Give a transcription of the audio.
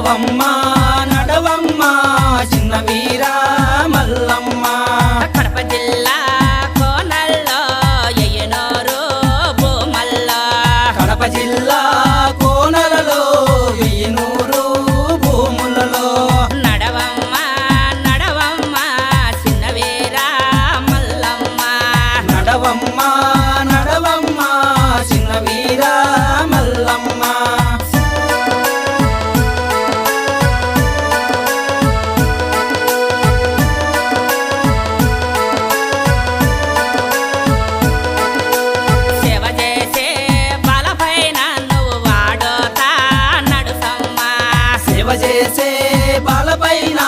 నడవమ్మ నడవమ్మ చిన్న మీరా మల్లమ్మ. కడప జిల్లా కోనల్లో ఎయ్యనోరు భూమల్ల. కడప జిల్లా కోనలలో ఎయ్యనూరు భూములలో. నడవమ్మ నడవమ్మ చిన్న వీరా మల్లమ్మ. నడవమ్మ చేసే బాలపైనా